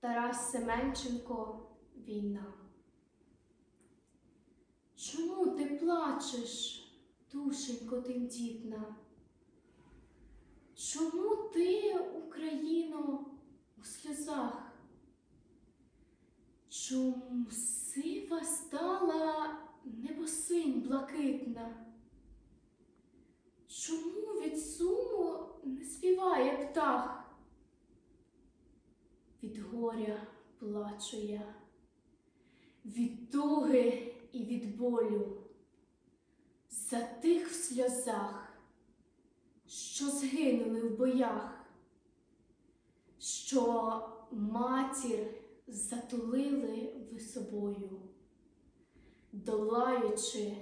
Тарас Семенченко Війна. Чому ти плачеш, душенько тендітна? Чому ти, Україно, у сльозах? Чому сива стала небосинь блакитна? Чому від суму не співає птах? Від горя плачу я, від туги і від болю, за тих в сльозах, що згинули в боях, що матір затулили ви собою, долаючи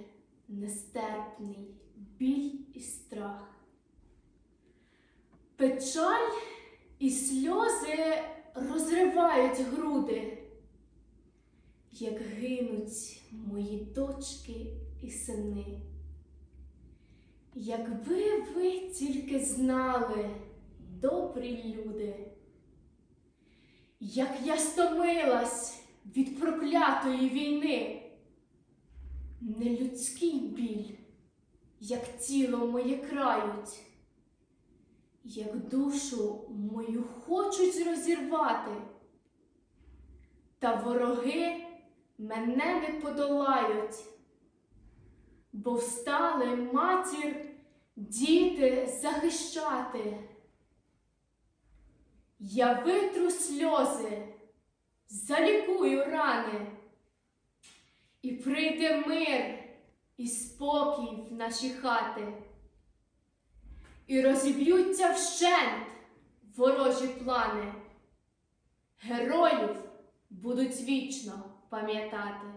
нестерпний біль і страх. Печаль і сльози розривають груди, як гинуть мої дочки і сини. Якби ви тільки знали, добрі люди, як я стомилась від проклятої війни, нелюдський біль, як тіло моє крають, як душу мою хочуть розірвати, та вороги мене не подолають, бо встали матір, діти захищати. Я витру сльози, залікую рани, і прийде мир і спокій в наші хати, і розіб'ються вщент ворожі плани. Героїв будуть вічно пам'ятати.